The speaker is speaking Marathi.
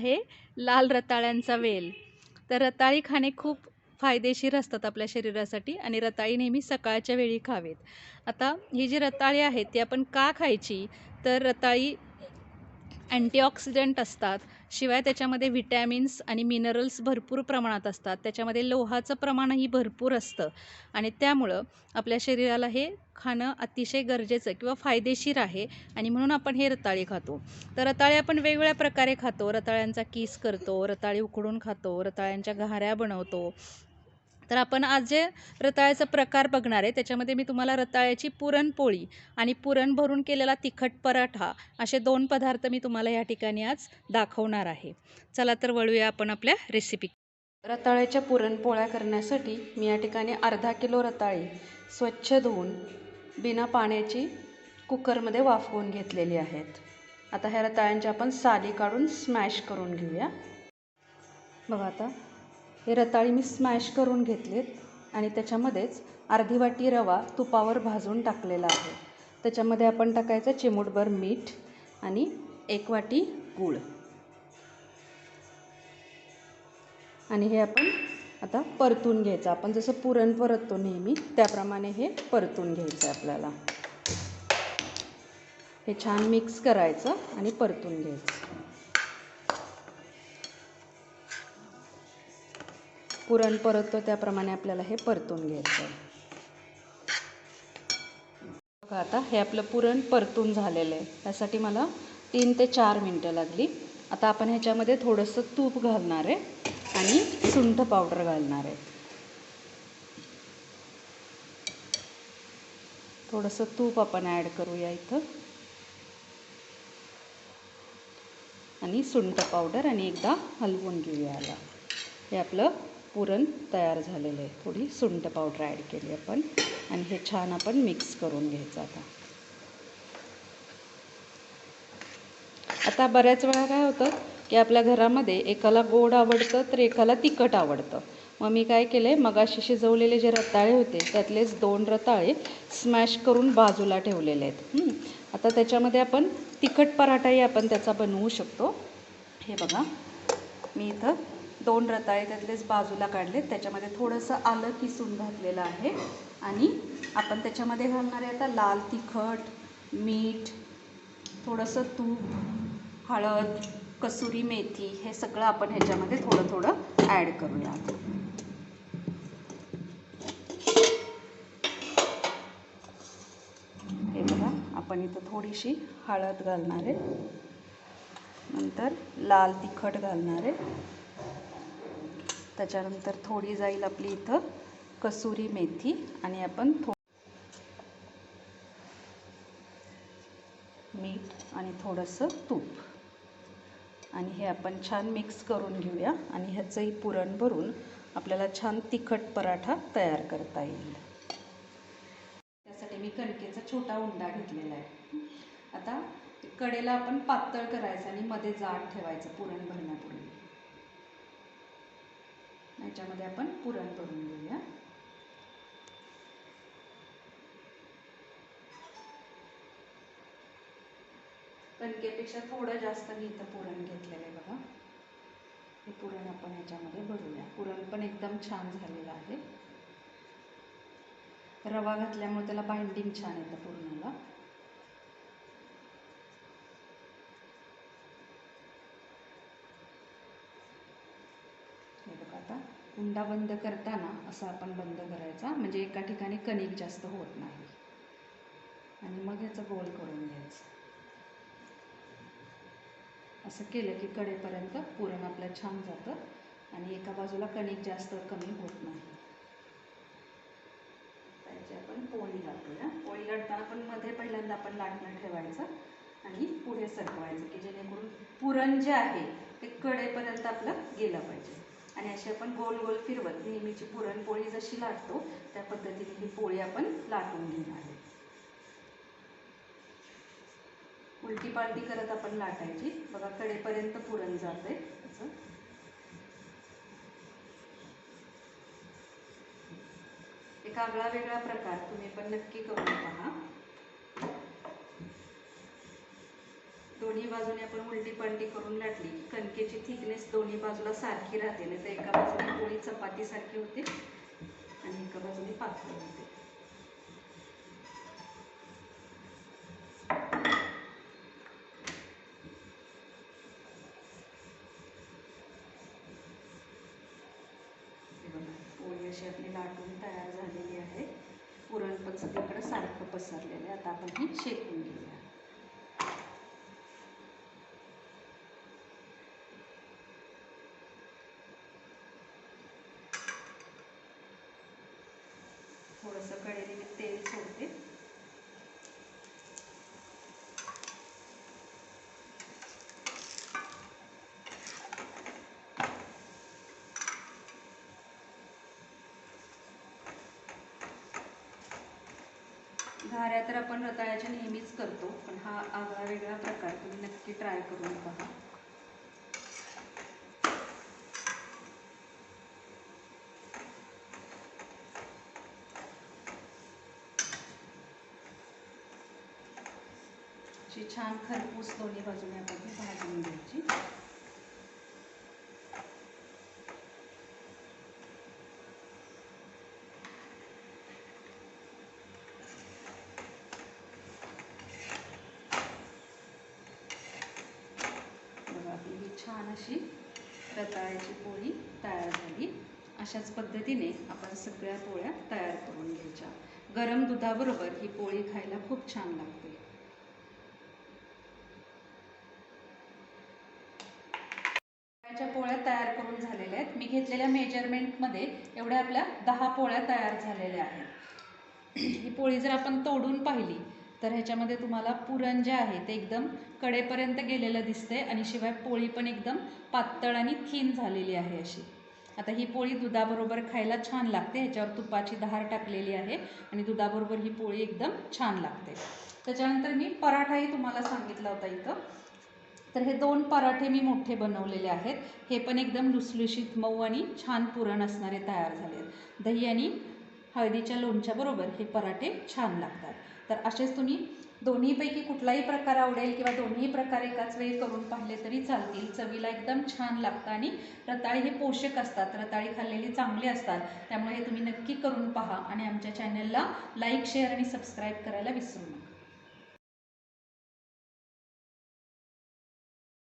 आहे लाल रताळ्यांचा वेल. तर रताळी खाणे खूप फायदेशीर असतात आपल्या शरीरासाठी आणि रताळी नेहमी सकाळच्या वेळी खावेत. आता ही जी रताळी आहे ती आपण का खायची? तर रताळी अँटीऑक्सिडंट असतात. शिवाय त्याच्यामध्ये व्हिटॅमिन्स आणि मिनरल्स भरपूर प्रमाणात असतात. त्याच्यामध्ये लोहाचं प्रमाणही भरपूर असतं. आणि त्यामुळं आपल्या शरीराला हे खाणं अतिशय गरजेचं किंवा फायदेशीर आहे. आणि म्हणून आपण हे रताळी खातो. तर रताळी आपण वेगवेगळ्या प्रकारे खातो. रताळ्यांचा किस करतो रताळी उकडून खातो रताळ्यांच्या घाऱ्या बनवतो. तर आपण आज जे रताळ्याचा प्रकार बघणार आहे त्याच्यामध्ये मी तुम्हाला रताळ्याची पुरणपोळी आणि पुरण भरून केलेला तिखट पराठा असे दोन पदार्थ मी तुम्हाला या ठिकाणी आज दाखवणार आहे. चला तर वळूया आपण आपल्या रेसिपी रताळ्याच्या पुरणपोळ्या करण्यासाठी मी या ठिकाणी अर्धा किलो रताळी स्वच्छ धुवून बिना पाण्याची कुकरमध्ये वाफवून घेतलेली आहेत. आता ह्या रताळ्यांच्या आपण साली काढून स्मॅश करून घेऊया. बघा आता हे रताळी मी स्मॅश करून घेतलेत आणि त्याच्यामध्येच अर्धी वाटी रवा तुपावर भाजून टाकलेला आहे. त्याच्यामध्ये आपण टाकायचं चिमूटभर मीठ आणि एक वाटी गूळ. आणि हे आपण आता परतून घ्यायचं. आपण जसं पुरण परततो नेहमी त्याप्रमाणे हे परतून घ्यायचं आहे आपल्याला. हे छान मिक्स करायचं आणि परतून घ्यायचं. पुरण परततो त्याप्रमाणे आपल्याला हे परतून घ्यायचं आहे. बघा आता हे आपलं पुरण परतून झालेलं आहे. त्यासाठी मला तीन ते चार मिनटं लागली. आता आपण ह्याच्यामध्ये थोडंसं तूप घालणार आहे आणि सुंठ पावडर घालणार आहे. थोडंसं तूप आपण ॲड करूया इथं. आणि सुंठ पावडर आणि एकदा हलवून घेऊया याला. हे आपलं पुरण तयार झालेलं आहे. थोडी सुंठ पावडर ॲड केली आपण. आणि हे छान आपण मिक्स करून घ्यायचं आता. आता बऱ्याच वेळा काय होतं की आपल्या घरामध्ये एकाला गोड आवडतं तर एकाला तिखट आवडतं. मग मी काय केलं आहे मगाशी शिजवलेले जे रताळे होते त्यातलेच दोन रताळे स्मॅश करून बाजूला ठेवलेले आहेत. आता त्याच्यामध्ये आपण तिखट पराठाही आपण त्याचा बनवू शकतो. हे बघा. मी इथं दोन रताळे त्यातलेच बाजूला काढलेत. त्याच्यामध्ये थोडंसं आलं किसून घातलेलं आहे. आणि आपण त्याच्यामध्ये घालणार आहे आता लाल तिखट मीठ थोडंसं तूप हळद कसुरी मेथी हे सगळं आपण ह्याच्यामध्ये थोडं थोडं ॲड करूया हे बघा आपण इथं थोडीशी हळद घालणार आहे. नंतर लाल तिखट घालणार आहे. त्याच्यानंतर थोडी जाईल आपली इथं कसुरी मेथी आणि आपण थो मीठ आणि थोडंसं तूप. आणि हे आपण छान मिक्स करून घेऊया आणि ह्याचंही पुरण भरून आपल्याला छान तिखट पराठा तयार करता येईल. त्यासाठी मी कणकेचा छोटा उंडा घेतलेला आहे. आता कडेला आपण पातळ करायचं आणि मध्ये जाड ठेवायचं पुरण भरण्यापूर्वी. याच्यामध्ये आपण पुरण भरून घेऊया. कणकेपेक्षा थोडं जास्त मी इथं पुरण घेतलेलं आहे बघा. हे पुरण आपण याच्यामध्ये भरूया. पुरण पण एकदम छान झालेलं आहे. रवा घातल्यामुळे त्याला बाइंडिंग छान येतं पुरणाला. हे बघा आता. कुंडा बंद करताना असं आपण बंद करायचा. म्हणजे एका ठिकाणी कणिक जास्त होत नाही. आणि मग याचं गोल करून घ्यायचं. असं केलं की कडेपर्यंत पुरण आपलं छान जातं आणि एका बाजूला कणिक जास्त कमी होत नाही. त्याची आपण पोळी लाटूया. पोळी लाटताना पण मध्ये पहिल्यांदा आपण लाटणं ठेवायचं आणि पुढे सरकवायचं की जेणेकरून पुरण जे आहे ते कडेपर्यंत आपलं गेलं पाहिजे. आणि अशी आपण गोल गोल फिरवत नेहमीची पुरणपोळी जशी लाटतो त्या पद्धतीने ही पोळी आपण लाटून घेणार आहे. उलटी पालटी करत आपण लाटायची. बघा कडेपर्यंत पुरण जाते असं. एक आगळा वेगळा प्रकार तुम्ही पण नक्की करून पहा. दोन्ही बाजूने आपण उलटी पालटी करून लाटली त्याची थिकनेस दोन्ही बाजूला सारखी राहते. नाही तर एका बाजूने पोळी चपातीसारखी होते आणि एका बाजूने पातळ होते. बघा पोळी अशी आपली लाटून तयार झालेली आहे. पुरण पण सगळीकडे सारखं पसरलेलं आहे. आता आपण ही शेकून घेऊ. थोडंसं कढईने मी तेल सोडते. घाऱ्या तर आपण रताळ्याच्या नेहमीच करतो पण हा आगळा वेगळा प्रकार तुम्ही नक्की ट्राय करून पहा अशी छान खरपूस दोन्ही बाजूने आपण ही भाजून घ्यायची ही छान अशी रताळ्याची पोळी तयार झाली. अशाच पद्धतीने आपण सगळ्या पोळ्या तयार करून घ्यायच्या. गरम दुधाबरोबर ही पोळी खायला खूप छान लागते. रताळ्याच्या पोळ्या तयार करून झालेल्या आहेत. मी घेतलेल्या मेजरमेंटमध्ये एवढ्या आपल्या दहा पोळ्या तयार झालेल्या आहेत. ही पोळी जर आपण तोडून पाहिली तर ह्याच्यामध्ये तुम्हाला पुरण जे आहे ते एकदम कडेपर्यंत गेलेलं दिसते आणि शिवाय पोळी पण एकदम पातळ आणि थीन झालेली आहे अशी. आता ही पोळी दुधाबरोबर खायला छान लागते. ह्याच्यावर तुपाची धार टाकलेली आहे आणि दुधाबरोबर ही पोळी एकदम छान लागते. त्याच्यानंतर मी पराठाही तुम्हाला सांगितला होता इथं. तर हे दोन पराठे मी मोठे बनवलेले आहेत. हे पण एकदम लुसलुशीत मऊ आणि छान पुरण असणारे तयार झाले आहेत. दही आणि हळदीच्या लोणच्याबरोबर हे पराठे छान लागतात. तर असेच तुम्ही दोन्हीपैकी कुठलाही प्रकार आवडेल किंवा दोन्ही प्रकार एकाच वेळी करून पाहिले तरी चालतील. चवीला एकदम छान लागतं आणि रताळी हे पोषक असतात. रताळी खाल्लेली चांगली असतात. त्यामुळे हे तुम्ही नक्की करून पहा आणि आमच्या चॅनलला लाईक शेअर आणि सबस्क्राईब करायला विसरू नका.